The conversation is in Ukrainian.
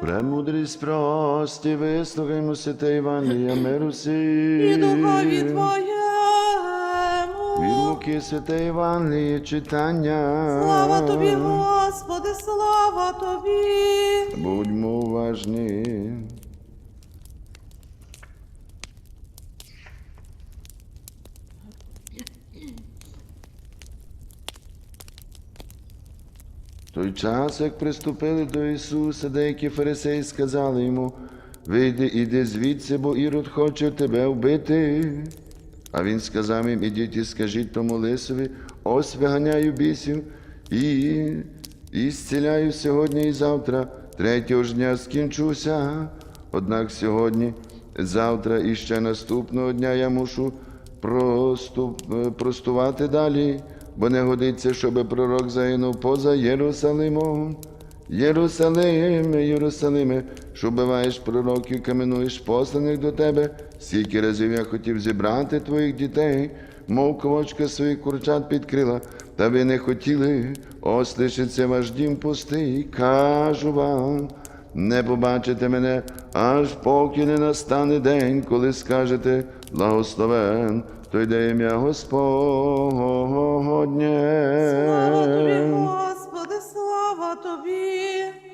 Премудрість прості, вислухаймо святе Іванія миру і духові Від Твоєму. Луки святе Іванії читання. Слава Тобі, Господи, слава Тобі. Будьмо уважні. Той час, як приступили до Ісуса, деякі фарисеї сказали йому, вийди, іди звідси, бо Ірод хоче тебе вбити. А він сказав їм, ідіть і скажіть тому лисові, ось виганяю бісів і, і зціляю сьогодні і завтра, третього ж дня скінчуся. Однак сьогодні, завтра і ще наступного дня я мушу проступ, е, простувати далі, бо не годиться, щоб пророк загинув поза Єрусалимом. Єрусалиме, Єрусалиме, що вбиваєш пророків, каменуєш посланих до тебе, скільки разів я хотів зібрати твоїх дітей, мов ковочка своїх курчат підкрила, та ви не хотіли, ось лишиться ваш дім пустий, кажу вам, не побачите мене, аж поки не настане день, коли скажете благословен, то йде ім'я Господнє. Слава Тобі, Господи, слава Тобі.